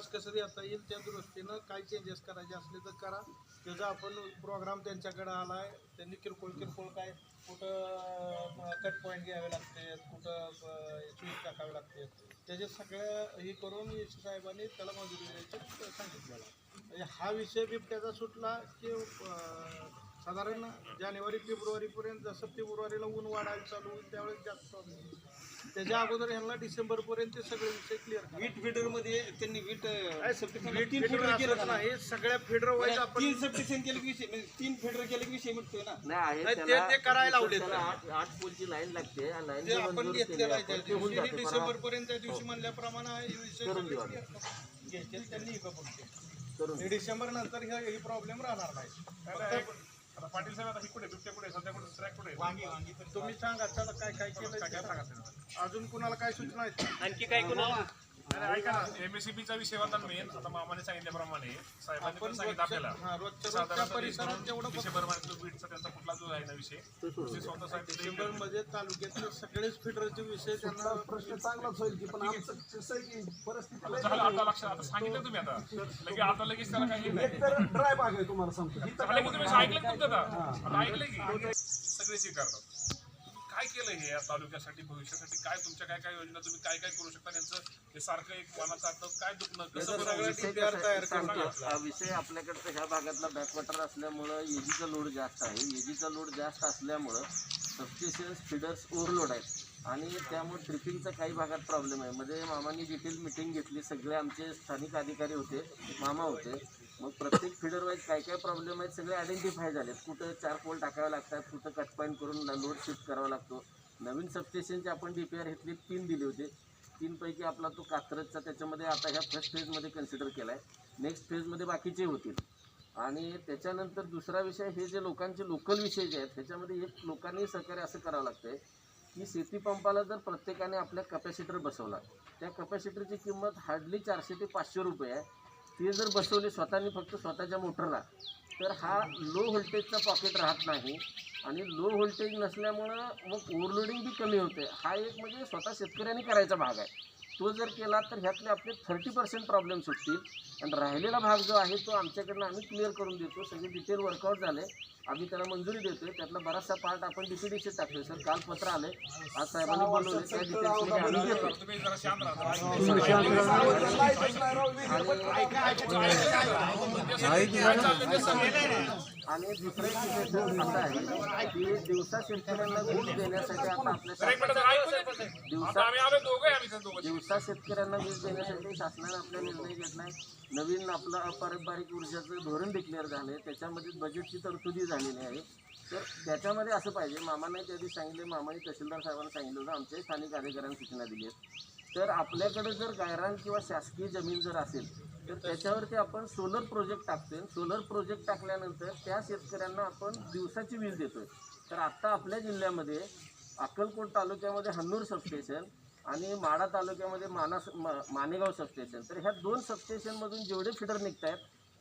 विश्वास कसं देता येईल त्या दृष्टीनं काय चेंजेस करायचे असले तर करा. त्याचा आपण प्रोग्राम त्यांच्याकडे आहे त्यांनी किरकोळ किरकोळ काय कुठं कट पॉईंट घ्यावे लागते कुठं स्वीट टाकावे लागते. त्याचे सगळं हे करून यश साहेबांनी त्याला मंजुरी द्यायची सांगितलेलं म्हणजे हा विषय बिबट्याचा सुटला की साधारण जानेवारी फेब्रुवारीपर्यंत जसं फेब्रुवारीला ऊन वाढायला चालू होईल त्यावेळेस जास्त प्रॉब्लेम त्याच्या अगोदर ह्यांना डिसेंबरपर्यंत ते सगळे विषय क्लिअर वीट फिडरमध्ये त्यांनी वीट काय तीन फिडर केलं ना नाही सगळ्या फेडर वाईज आपण तीन सबस्टेशन केलं की विषय म्हणजे तीन फिडर केलं की विषय मिटतोय ना? नाही ते- करायला. त्याला आठ आठ पोलची लाईन लागते आपण घेतलेलं आहे डिसेंबर पर्यंत त्या दिवशी म्हणल्याप्रमाणे हे विषय घ्यायचे त्यांनी करून डिसेंबर नंतर ह्या ही प्रॉब्लेम राहणार नाही. आता पाटील साहेब आता ही कुठे बिबटे कुठे सध्या कुठे ट्रॅक कुठे? वांगी वांगी तुम्ही सांगा चला काय काय केलं काय सांगा? अजून कुणाला काय सूचना आहेत? आणखी काय कोणाला? ऐका ना एमएससीबीचा विषय होता मेन आता मामाने सांगितल्याप्रमाणे. साहेबांनी पण सांगितलं आपल्याला. हा, साधारणतः परिसरात जेवढं डिसेंबर महिन्यात बीडचा त्यांचा कुठला जो आहे ना विषय. ते स्वतः डिसेंबरमध्ये तालुक्यातले सगळेच फिडरचे विषय त्यांना प्रश्न चांगलाच होईल की पण आमचं कसं आहे की परिस्थिती झालं आता लक्षात आता सांगितलं तुम्ही आता. लगेच आता लगेच त्याला काही नाही एक तर ड्राय भाग आहे तुम्हाला सांगतो. ऐकलं तुमचं आता आता ऐकलं की? सगळे स्वीकारतात. काय केलं हे या तालुक्यासाठी भविष्यासाठी? काय तुमच्या काय काय योजना तुम्ही काय काय करू शकता? त्यांचं हे सारखं एक मनाचं आता काय दुखणं? कसं. हा विषय आपल्याकडचं ह्या भागातला बॅकवॉटर असल्यामुळं एजीचा लोड जास्त आहे. एजीचा लोड जास्त असल्यामुळं सबस्टेशन फिडर्स ओव्हरलोड आहेत. आणि त्यामुळे ट्रिपिंगचा काही भागात प्रॉब्लेम आहे. मध्ये मामांनी डिटेल मिटिंग घेतली. सगळे आमचे स्थानिक अधिकारी होते मामा होते. मग प्रत्येक फिडर वाईज काय काय प्रॉब्लेम आहेत सगळे आयडेंटिफाय झालेत. कुठं चार पोल टाकावे लागतात कुठं कट करून लोड शिफ्ट करावा लागतो. नवीन सबस्टेशनचे आपण डी पी आर घेतली तीन दिले होते. तीनपैकी आपला तो कात्रजचा त्याच्यामध्ये आता ह्या फर्स्ट फेजमध्ये कन्सिडर केला आहे नेक्स्ट फेजमध्ये बाकीचे होतील. आणि त्याच्यानंतर दुसरा विषय हे जे लोकांचे लोकल विषय जे आहेत त्याच्यामध्ये एक लोकांनी सहकार्य असं करावं लागतं आहे की शेतीपंपाला जर प्रत्येकाने आपल्या कपॅसिटर बसवला त्या कपॅसिटरची किंमत हार्डली चारशे ते पाचशे रुपये आहे. ते जर बसवले स्वतःनी फक्त स्वतःच्या मोटरला तर हा लो व्होल्टेजचा पॉकेट राहत नाही. आणि लो व्होल्टेज नसल्यामुळं मग ओव्हरलोडिंग बी कमी होते. हा एक म्हणजे स्वतः शेतकऱ्यांनी करायचा भाग आहे. तो जर केला तर ह्यातले आपले थर्टी पर्सेंट प्रॉब्लेम सुटतील. आणि राहिलेला भाग जो आहे तो आमच्याकडनं आम्ही क्लिअर करून देतो. सगळे डिटेल वर्कआउट झाले. आम्ही त्याला मंजुरी देतोय. त्यातला बराचसा पार्ट आपण डीपीडीसीत टाकतोय सर काल पत्र आले आज साहेबांनी बोलवले त्या डिटेल्समध्ये आम्ही घेतो आणि दुसरं असा आहे की दिवसा शेतकऱ्यांना वीज देण्यासाठी आता आपल्या एक मिनिट जरा ऐकू दे. आता आम्ही आलो दोघं आहे आम्ही त्या दोघं. दिवसा शेतकऱ्यांना वीज देण्यासाठी शासनाने आपला निर्णय घेतलाय नवीन आपलं अपारंपरिक ऊर्जाचं धोरण डिक्लेअर झालं त्याच्यामध्ये बजेटची तरतुदी झालेली आहे. तर त्याच्यामध्ये असं पाहिजे. मामाने त्या दिवशी सांगितले मामाने तहसीलदार साहेबांना सांगितलं होतं आमच्याही स्थानिक अधिकाऱ्यांना सूचना दिली आहेत. तर आपल्याकडे जर गायरान किंवा शासकीय जमीन जर असेल तर त्याच्यावरती आपण सोलर प्रोजेक्ट टाकतोय. सोलर प्रोजेक्ट टाकल्यानंतर त्या शेतकऱ्यांना आपण दिवसाची वीज देतोय. तर आत्ता आपल्या जिल्ह्यामध्ये अक्कलकोट तालुक्यामध्ये हन्नूर सबस्टेशन आणि माडा तालुक्यामध्ये मानास मा- मानेगाव सबस्टेशन तर ह्या दोन सबस्टेशनमधून जेवढे फिडर निघत आहेत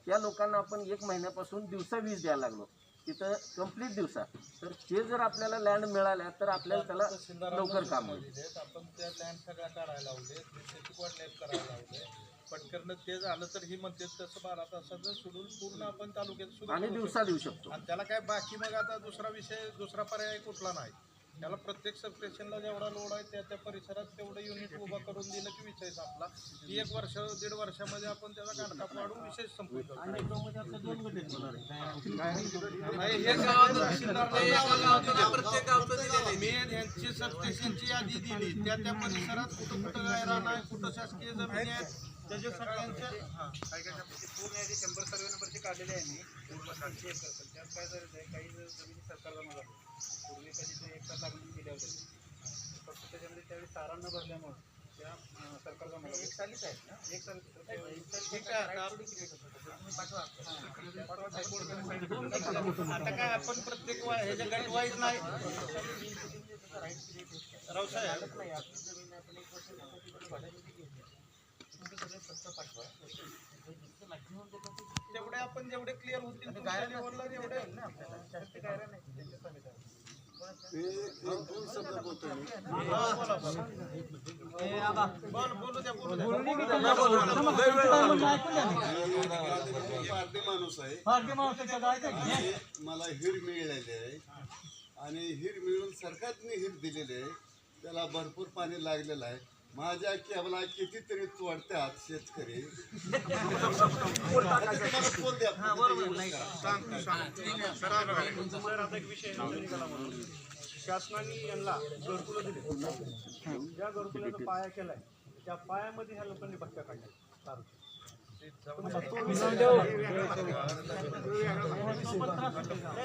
त्या लोकांना आपण एक महिन्यापासून दिवसा वीज द्यायला लागलो. तिथं कंप्लीट दिवसा तर ते जर आपल्याला लँड मिळाल्या तर आपल्याला त्याला लवकर काम होईल. आपण त्या लँड सगळ्या काढायला लावले त्याची कोऑर्डिनेट करायला लावले पटकन ते झालं तर ही म्हणते तसं बारा तासाचं शेड्यूल पूर्ण आपण तालुक्यात आणि दिवसा देऊ शकतो शकतो. आणि त्याला काय बाकी मग आता दुसरा विषय दुसरा पर्याय कुठला नाही त्याला प्रत्येक सबस्टेशनला जेवढा लोड आहे त्या त्या परिसरात तेवढं युनिट उभा करून दिलं की विषय संपला की एक वर्ष दीड वर्षामध्ये आपण त्याचा काढता पाडून विषय संपू शकतो. नाही, हे सगळं तहसीलदारला मी यांची सबस्टेशनची यादी दिली. त्या त्या परिसरात कुठं कुठं गायरान आहे कुठं शासकीय जमिनी आहेत त्याचे सगळ्यांचे हां पूर्ण शंभर सर्वे नंबरचे काढलेले आहे मी. पूर्ण सातशे एकर पण त्यात काय झालं आहे काही जमिनी सरकार जमा पूर्वी कधी ते एक तास लागून दिल्या होत्या फक्त त्याच्यामध्ये त्यावेळी तारा न भरल्यामुळं त्या अं, सरकार एक सालीच आहेत ना? एक साली ठीक आहे आता काय आपण प्रत्येक ह्याच्या गट वाईज नाही. रावसाहेब. तेवढे आपण जेवढे क्लिअर होतील लेवलला जेवढे माणूस आहे. मला हिर मिळालेली आहे. आणि हिर मिळून सरकारने हिर दिलेली आहे. त्याला भरपूर पाणी लागलेलं आहे. माझ्या केवला कितीतरी तोडतात शेतकरी. शासनाने यांना घरकुलं दिले. ज्या घरकुलाचा पाया केलाय त्या पायामध्ये ह्या लोकांनी भट्ट्या काढल्या.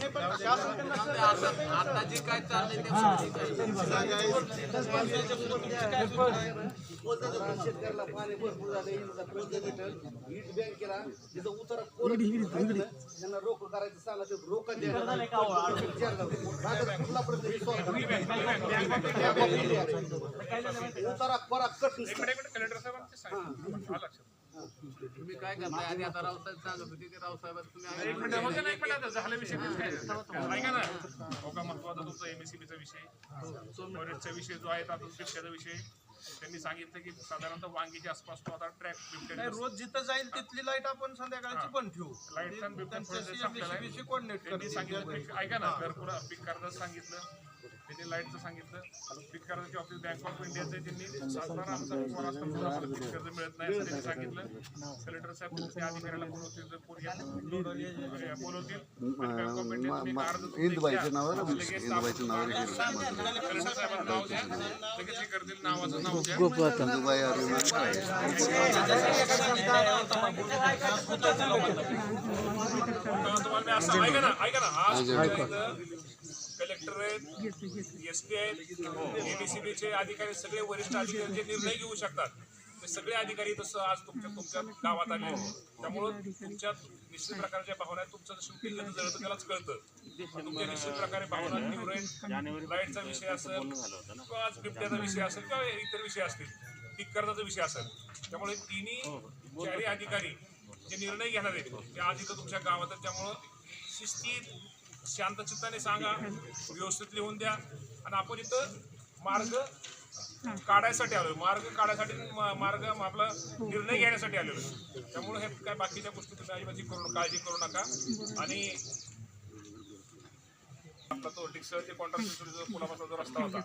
पण शासन त्यांना सर- शेतकऱ्याला पाणी भरपूर झालं इथं पोल भेटल ईट बँक केला तिथं उतारा त्यांना रोख करायचं सांगा ते रोख उतारा कोरा कट काय करताय? आणि आता रावसाहेब सांगत होते की रावसाहेब तुम्ही एक मिनिट होते ना एक मिनिट झाला विषय तेच काय? ऐका ना. हो का महत्त्वाचा तुमचा एमएससीबीचा विषय. फॉरेस्टचा विषय जो आहे आता विषय. त्यांनी सांगितलं की साधारणतः वांगीच्या आसपास तो आता ट्रॅक रोज जिथं जाईल तिथली लाइट आपण संध्याकाळची बंद ठेवू. लाइट आणि बिबट्या कोऑर्डिनेट त्यांनी. सांगितलं ऐका ना घरपुरा पीक कर्जाचं सांगितलं. त्यांनी लाईटचं सांगितलं. पीक कर्जाचे ऑफिस बँक ऑफ इंडियाचे त्यांनी. साधारण आमचा आम्हाला पीक कर्ज मिळत नाही त्यांनी सांगितलं. कलेक्टर साहेब त्या अधिकाऱ्याला बोलवतील बोलवतील लगेच इंदबाईचं नाव आहे. कलेक्टर साहेबांना नाव द्या. लगेच हे करतील. नावाचं नाव द्या. तुम्हाला मी असं ऐका ना ऐका ना. आज कलेक्टर आहेत एस पी आहेत एबीसीबीचे अधिकारी सगळे वरिष्ठ अधिकारी जे निर्णय घेऊ शकतात ते सगळे अधिकारी तसं आज तुमच्या तुमच्या गावात आले. त्यामुळं तुमच्या निश्चित प्रकारच्या भावना आहेत. तुमचं शेवटी कसं जळतं त्यालाच कळतं तुमच्या निश्चित प्रकारे भावना आहेत लाईटचा विषय असेल किंवा आज बिबट्याचा विषय असेल किंवा इतर विषय असतील पीक कर्जाचा विषय असेल त्यामुळे तिन्ही चारही अधिकारी जे निर्णय घेणार आहेत ते आज इथं तुमच्या गावात त्यामुळं शिस्तीत शांतचित्ताने सांगा व्यवस्थित लिहून द्या. आणि आपण इथं मार्ग काढायसाठी आलो मार्ग काढायसाठी मार्ग आपला निर्णय घेण्यासाठी आलेलो आहे. त्यामुळे हे काय बाकीच्या गोष्टी तुम्ही अजिबात करू काळजी करू नका. आणि आपला तो डिक्सर ते कॉन्ट्रॅक्टर जो पुलापासून जो रस्ता होता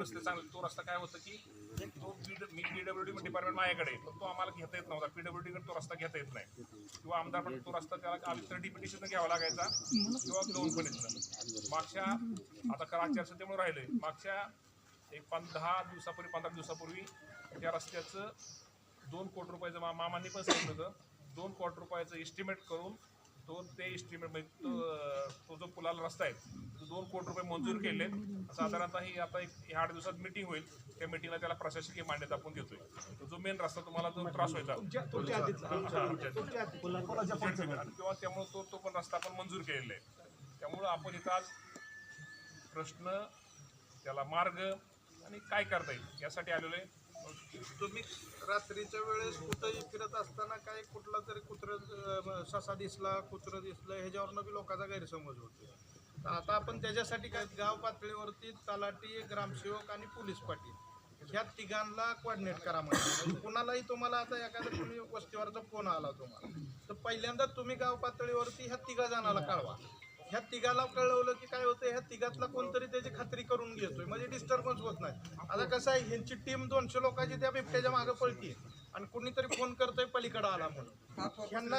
रस्ते चांगले तो रस्ता काय होतं की तो मी पीडब्ल्यूडी डिपार्टमेंट माझ्याकडे तर पण तो आम्हाला घेता येत नव्हता. पीडब्ल्यूडीकडे तो रस्ता घेता येत नाही. किंवा आमदार पण तो रस्ता त्याला आम्ही तर डिपिटेशन घ्यावा लागायचा. किंवा दोन पण येत मागच्या आता करा आचारसंहितेमुळे राहिले मागच्या एक पाच दहा दिवसापूर्वी पंधरा दिवसापूर्वी त्या रस्त्याचं दोन कोटी रुपयाचं मा मामांनी पण सांगितलं होतं. दोन कोटी रुपयाचं एस्टिमेट करून एस्टिमेट म्हणजे तो जो पुलाला रस्ता आहे तो दोन कोटी रुपये मंजूर केले. साधारणतः ही आता एक ह्या आठ दिवसात मिटिंग होईल. त्या मिटिंगला त्याला प्रशासकीय मान्यता आपण देतोय. तो जो मेन रस्ता तुम्हाला जो त्रास व्हायचा. किंवा त्यामुळे तो तो पण रस्ता आपण मंजूर केलेला आहे. त्यामुळं आपण इथं आज प्रश्न त्याला मार्ग आणि काय करता येईल यासाठी आलेलो आहे. तुम्ही रात्रीच्या वेळेस कुठंही फिरत असताना काय कुठला तरी कुत्रं ससा दिसला कुत्रं दिसलं ह्याच्यावरनं बी लोकांचा गैरसमज होतो. तर आता आपण त्याच्यासाठी काय गाव पातळीवरती तलाठी ग्रामसेवक आणि पोलीस पाटील ह्या तिघांना कोऑर्डिनेट करा म्हणजे कुणालाही तुम्हाला आता एखादा कुणी वस्तीवरचा फोन आला तुम्हाला तर पहिल्यांदा तुम्ही गाव पातळीवरती ह्या तिघा जणाला कळवा. ह्या तिघाला कळवलं की काय होतं ह्या तिघातला कोणतरी त्याची खात्री करून घेतोय. म्हणजे डिस्टर्बन्स होत नाही. आता कसं आहे ह्यांची टीम दोनशे लोकांची त्या बिबट्याच्या मागे पळती. आणि कुणीतरी फोन करतोय पलीकडे आला म्हणून. ह्यांना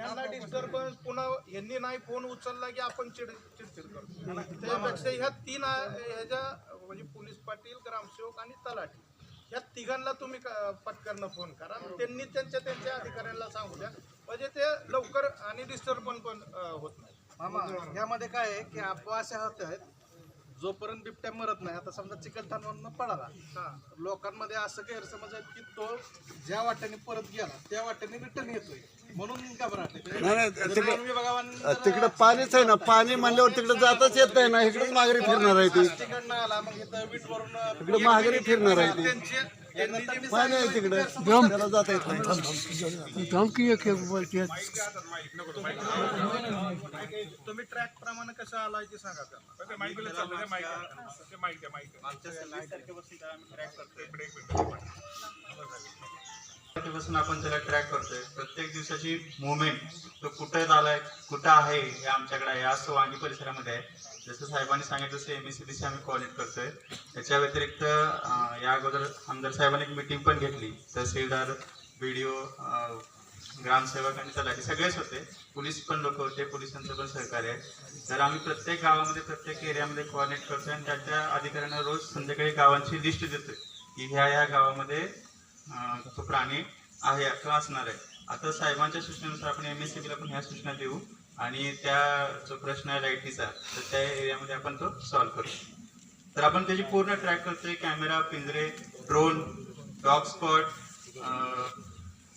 हा डिस्टर्बन्स पुन्हा यांनी नाही फोन उचलला की आपण चिड चिडचिड करतो. त्यापेक्षा ह्या तीन ह्याच्या म्हणजे पोलीस पाटील ग्रामसेवक आणि तलाठी या तिघांना तुम्ही पटकन फोन करा. त्यांनी त्यांच्या त्यांच्या अधिकाऱ्यांना सांगू द्या. म्हणजे ते लवकर आणि डिस्टर्बन पण होत नाही. मामा यामध्ये काय आहे की अशा होत. आहेत जोपर्यंत बिबट्या मरत नाही आता समजा चिकलठाणवरनं पळाला. हा. लोकांमध्ये असं गैरसमज आहे की तो ज्या वाट्याने परत गेला त्या वाट्याने रिटर्न येतोय. म्हणून घबराट आहे. नाही, नाही, जर तिकडं- पाणीच आहे ना पाणी म्हणल्यावर तिकडं जाताच येत नाही ना इकडेच माघारी फिरणार आहे ती. तिकडनं आला मग इथं वीट वरून इकडे माघारी फिरणार आहे ती. पाणी आहे सांगितलं तिकडे की गैरसमज त्याला जाता येत नाही तुम्ही ट्रॅक प्रमाणे कसं आलाय ते सांगा त्यांना. पण ते माईकला चाललं ते माईक. ते माईक आहे माईक. आहे. मागच्या सव्वीस तारखेपासून आम्ही ट्रॅक करतोय. इकडे एक आपण त्याला ट्रॅक करतोय. प्रत्येक दिवसाची मुवमेंट तो कुठं झालाय कुठं आहे हे आमच्याकडे आहे. आज तो वांगी परिसरामध्ये आहे. जसं साहेबांनी सांगितलं तसं एम एस सी बी आम्ही कॉलेज करतोय. त्याच्या व्यतिरिक्त या अगोदर आमदार साहेबांनी एक मिटिंग पण घेतली. तहसीलदार बी डी ओ ग्रामसेवक आणि तलाठी सगळेच होते. पोलीस पण लोक होते पोलिसांचं पण सहकार्य आहे. तर आम्ही प्रत्येक गावामध्ये प्रत्येक एरियामध्ये कोऑर्डिनेट करतोय आणि त्या त्या अधिकाऱ्यांना रोज संध्याकाळी गावांची लिस्ट देतोय की ह्या ह्या गावामध्ये तो प्राणी आहे किंवा असणार आहे. आता साहेबांच्या सूचनेनुसार आपण एम एस सी बीला पण ह्या सूचना देऊ. आणि त्या जो प्रश्न आहे लाईटीचा तर त्या एरियामध्ये आपण तो सॉल्व्ह करू. तर आपण त्याची पूर्ण ट्रॅक करतोय कॅमेरा पिंजरे ड्रोन डॉग स्पॉट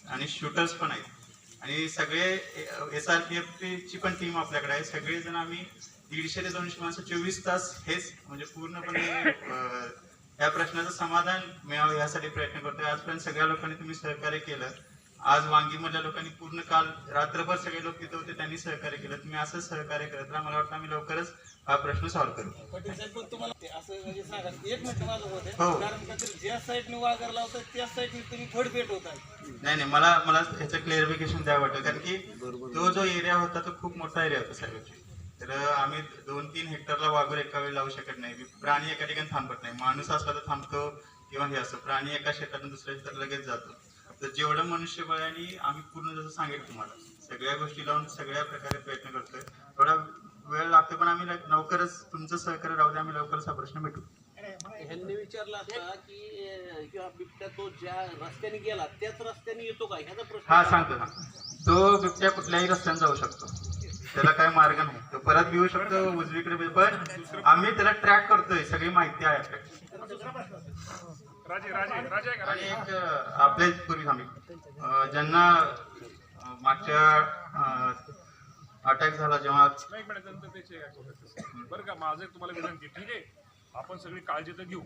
आणि शूटर्स पण आहेत. आणि सगळे एस आर पी एफ ची पण टीम आपल्याकडे आहे. सगळेजण आम्ही दीडशे ते दोनशे माणसं चोवीस तास हेच म्हणजे पूर्णपणे या प्रश्नाचं समाधान मिळावं यासाठी प्रयत्न करतोय. आजपर्यंत सगळ्या लोकांनी तुम्ही सहकार्य केलं. आज वांगीमधल्या लोकांनी पूर्ण काल रात्रभर सगळे लोक तिथे होते त्यांनी सहकार्य केलं. तुम्ही असं सहकार्य करत राहा मला वाटतं आम्ही लवकरच हा प्रश्न सॉल्व्ह करू. पटेल साहेब पण तुम्हाला ते असं म्हणजे सांगा एक मिनिट माझं होत हो. आहे कारण का तर ज्या साईडने वागर लावतात त्या साईडने तुम्ही फडफेट होत आहे नाही नाही मला मला ह्याचं क्लिअरिफिकेशन द्यावं वाटतं. कारण की तो जो एरिया होता तो खूप मोठा एरिया होता साहेब. तर आम्ही दोन तीन हेक्टरला वाघूर एका वेळी लावू शकत नाही. प्राणी एका ठिकाणी थांबत नाही. माणूस असला तर थांबतो किंवा हे असं. प्राणी एका शेतातून दुसऱ्या शेतात लगेच जातो. तर जेवढं मनुष्यबळ आहे आणि आम्ही पूर्ण जसं सांगेल तुम्हाला सगळ्या गोष्टी लावून सगळ्या प्रकारे प्रयत्न करतोय. थोडा वेळ लागतो पण आम्ही लवकरच तुमचं सहकार्य राहू दे आम्ही लवकरच हा प्रश्न भेटू. ह्यांनी विचारलं आता की किंवा बिबट्या तो ज्या रस्त्याने गेला त्याच रस्त्याने येतो का? ह्याचा प्रश्न हा सांगतो ना तो बिबट्या कुठल्याही रस्त्याने जाऊ शकतो. त्याला काही मार्ग नाही. तो परत येऊ शकतो उजवीकडे पण आम्ही त्याला ट्रॅक करतोय सगळी माहिती आहे आपल्याकडे. आणि एक पूर्वी ज्यांना मागच्या अटॅक झाला जेव्हा बरं का माझं तुम्हाला विनंती ठीक आहे? आपण सगळी काळजी तर घेऊ.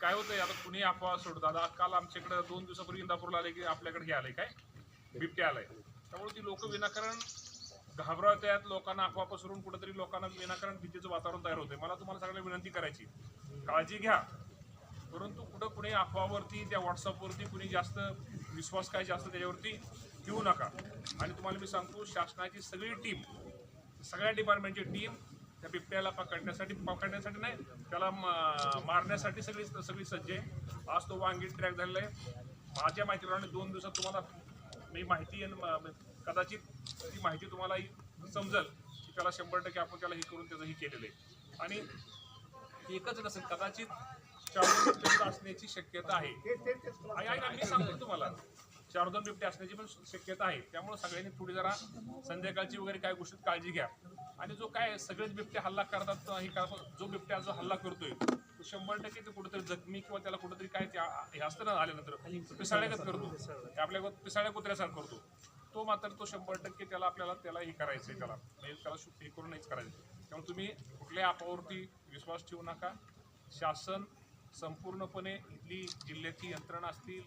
काय होतंय आता कुणी अफवा सोडतात आता काल आमच्याकडे दोन दिवसापूर्वी इंदापूरला आले की आपल्याकडे हे आलंय काय? बिबटे आलाय. त्यामुळे ती लोक विनाकारण घाबरत आहेत लोकांना अफवा पसरून कुठेतरी लोकांना विनाकारण भीतीचं वातावरण तयार होतंय. मला तुम्हाला सगळ्यांना विनंती करायची. काळजी घ्या. परंतु कुठं कुणी अफवावरती त्या व्हॉट्सअपवरती कुणी जास्त विश्वास काय जास्त त्याच्यावरती ठेवू नका. आणि तुम्हाला मी सांगतो शासनाची सगळी टीम सगळ्या डिपार्टमेंटची टीम त्या बिबट्याला पकडण्यासाठी पकडण्यासाठी नाही त्याला मारण्यासाठी सगळी सगळी सज्ज आहे. आज तो वांगी ट्रॅक झालेला आहे. माझ्या माहितीप्रमाणे दोन दिवसात तुम्हाला मी माहिती कदाचित ती माहिती तुम्हाला समजल की त्याला शंभर टक्के आपण त्याला हे करून त्याचं हे केलेलं आहे. आणि एकच नसेल कदाचित चार दोन बिबटे असण्याची शक्यता आहे. मी सांगतो तुम्हाला. चार दोन बिबटे असण्याची पण शक्यता आहे. त्यामुळे सगळ्यांनी थोडी जरा संध्याकाळची वगैरे काय गोष्टीत काळजी घ्या. आणि जो काय सगळेच बिबटे हल्ला करतात हे करतात जो बिबट्या जो हल्ला करतोय तो शंभर टक्के ते कुठेतरी जखमी किंवा त्याला कुठेतरी काय ते हे असतं ना आल्यानंतर पिसाळ्यागत करतो. ते आपल्या पिसाळ्या कुत्र्यासारखं करतो. तो मात्र तो शंभर टक्के त्याला आपल्याला त्याला हे करायचं आहे त्याला. म्हणजे त्याला हे करून नाहीच करायचं त्यामुळे तुम्ही कुठल्याही अपावरती विश्वास ठेवू नका. शासन संपूर्णपणे इथली जिल्ह्याची यंत्रणा असतील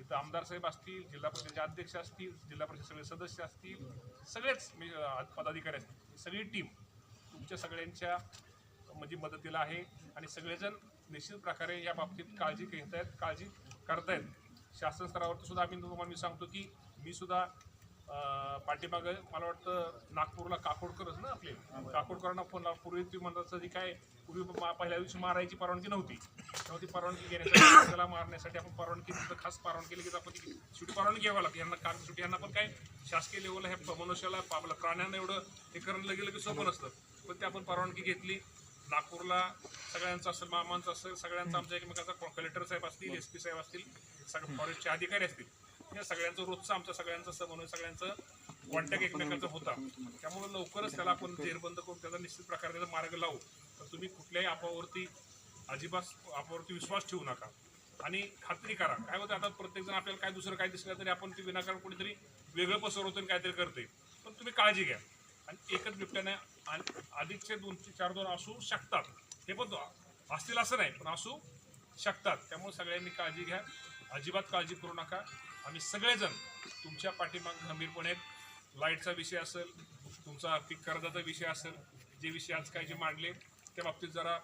इथं आमदार साहेब असतील जिल्हा परिषदेचे अध्यक्ष असतील जिल्हा परिषद सगळे सदस्य असतील सगळेच मी पदाधिकारी असतील. सगळी टीम तुमच्या सगळ्यांच्या म्हणजे मदतीला आहे आणि सगळेजण निश्चित प्रकारे या बाबतीत काळजी घेत आहेत काळजी करतायत. शासन स्तरावरती सुद्धा आम्ही तुम्हाला मी सांगतो की मी सुद्धा पाठीमागं मला वाटतं नागपूरला काकोडकरच ना आपले? काकोडकरांना फोन लावला पूर्वी तुम्ही म्हणतात जी काय पूर्वी पहिल्या दिवशी मारायची परवानगी नव्हती. तेव्हा ती परवानगी घेण्यासाठी त्याला मारण्यासाठी आपण परवानगी तिथं खास परवानगी केली की आपण ती परवानगी घ्यावी लागते. यांना कारण सुट्टी यांना पण काय शासकीय लेवलला ह्या मनुष्याला आपल्या प्राण्यांना एवढं हे करणं गेलं की सोपं नसतं. पण ते आपण परवानगी घेतली. नागपूरला सगळ्यांचं असेल मामांचं असेल सगळ्यांचं आमच्या एकमेकाचा कलेक्टर साहेब असतील एस पी साहेब असतील सगळे फॉरेस्टचे अधिकारी असतील. या सगळ्यांचं रोजचं आमचं सगळ्यांचं समन्वय सगळ्यांचं कॉन्टॅक्ट एकमेकांचा होता. त्यामुळे लवकरच त्याला आपण जेरबंद करून त्याचा निश्चित प्रकारे त्याचा मार्ग लावू. तर तुम्ही कुठल्याही आपावरती अजिबात आपावरती विश्वास ठेवू नका. आणि खात्री करा. काय होतं आता प्रत्येकजण आपल्याला काय दुसरं काय दिसलं तरी आपण ते विनाकारण कुठेतरी वेगळं पसरवतो आणि काहीतरी करते. पण तुम्ही काळजी घ्या. आणि एकच बिबट्याने आणि अधिकचे दोन चार दोन असू शकतात. हे पण असतील असं नाही पण असू शकतात. त्यामुळे सगळ्यांनी काळजी घ्या. अजिबात काळजी करू नका. आम्ही सगळेजण तुमच्या पाठीमाग गंभीरपणे आहेत. लाईटचा विषय असेल तुमचा पीक कर्जाचा विषय असेल जे विषय आज काय जे मांडले त्या बाबतीत जरा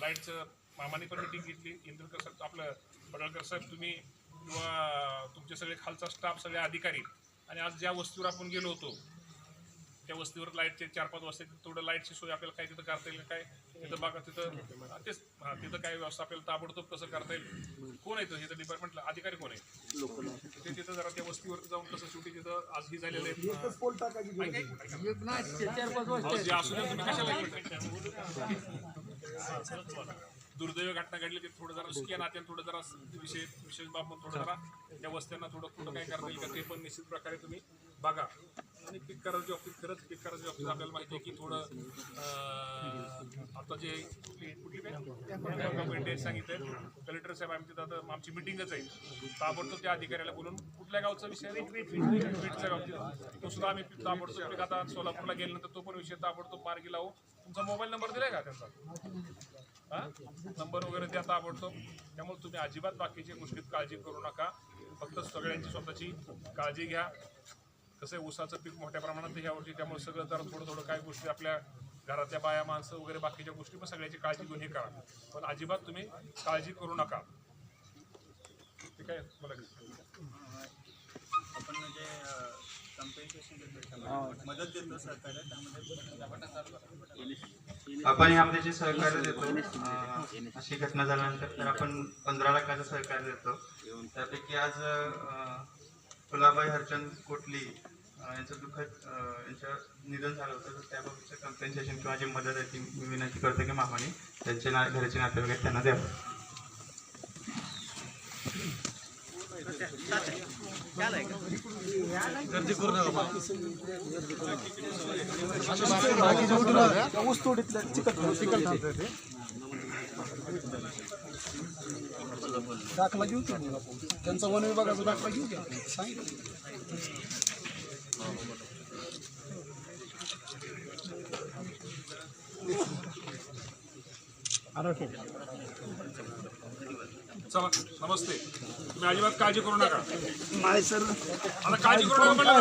लाईटचं मामाने पण मिटिंग घेतली इंद्रकर साहेब आपलं पडळकर साहेब तुम्ही किंवा तुमचे सगळे खालचा स्टाफ सगळे अधिकारी आणि आज ज्या वस्तूवर आपण गेलो होतो त्या वस्तीवर लाईटचे चार पाच वाजता थोडं लाईटची सोय आपल्याला काय तिथं करता येईल काय तिथं बघा तिथं हा, तेच हा तिथं काय व्यवस्था आपल्याला ताबडतोब कसं करता येईल. कोण आहे इथं? डिपार्टमेंटला अधिकारी कोण आहे? ते तिथं जरा त्या वस्तीवर जाऊन कसं शेवटी तिथं आज ही झालेलं आहे. जे असू दे तुम्ही कशाला ऐकताय? दुर्दैव घटना घडली ते थोडं जरा स्किया नात्यानं थोडं जरा विशेष विशेष बाब म्हणून थोडं जरा त्या वस्त्यांना थोडं थोडं काय करता येईल का ते पण निश्चित प्रकारे तुम्ही बघा आणि पीक करायच्या बाबतीत खरंच पीक करायच्या बाबतीत आपल्याला माहिती आहे की थोडं आता जे कुठली सांगितलं कलेक्टर साहेब आम्ही तिथं आता आमची मिटिंगच आहे. ताबडतोब त्या अधिकाऱ्याला बोलून कुठल्या गावचा विषय आहे? वीटच्या बाबतीत तो सुद्धा आम्ही ताबडतोब आता सोलापूरला गेल्यानंतर तो पण विषय ताबडतोब मार्गी लावू हो. तुमचा मोबाईल नंबर दिलाय का त्यांचा? हां? नंबर वगैरे द्या ताबडतोब. त्यामुळे तुम्ही अजिबात बाकीच्या गोष्टीत काळजी करू नका. फक्त सगळ्यांची स्वतःची काळजी घ्या. कसं आहे ऊसाचं पीक मोठ्या प्रमाणात आहे यावर्षी त्यामुळे सगळं जरा थोडं थोडं काही गोष्टी आपल्या घरातल्या बाया माणसं वगैरे बाकीच्या गोष्टी पण सगळ्याची काळजी घेऊन हे करा. पण अजिबात तुम्ही काळजी करू नका. ठीक आहे मला आपण म्हणजे आपण यामध्ये जे सहकार्य देतो अशी घटना झाल्यानंतर तर आपण पंधरा लाखाचं सहकार्य देतो. त्यापैकी आज फुलाबाई हरचंद कोटली यांचं दुःखद अं, यांचं निधन झालं होतं. तर त्याबाबतचं कम्पेन्सेशन किंवा जी मदत आहे ती मी विनंती करतो की मामाने त्यांचे ना घरचे नातेवाईक आहेत त्यांना द्यावं. दाखला घेऊ की मग आपण? त्यांचा वन विभागाचा दाखला घेऊ की आपण? सांगितलं. चला नमस्ते. तुम्ही अजिबात काळजी करू नका. आता काळजी करू नका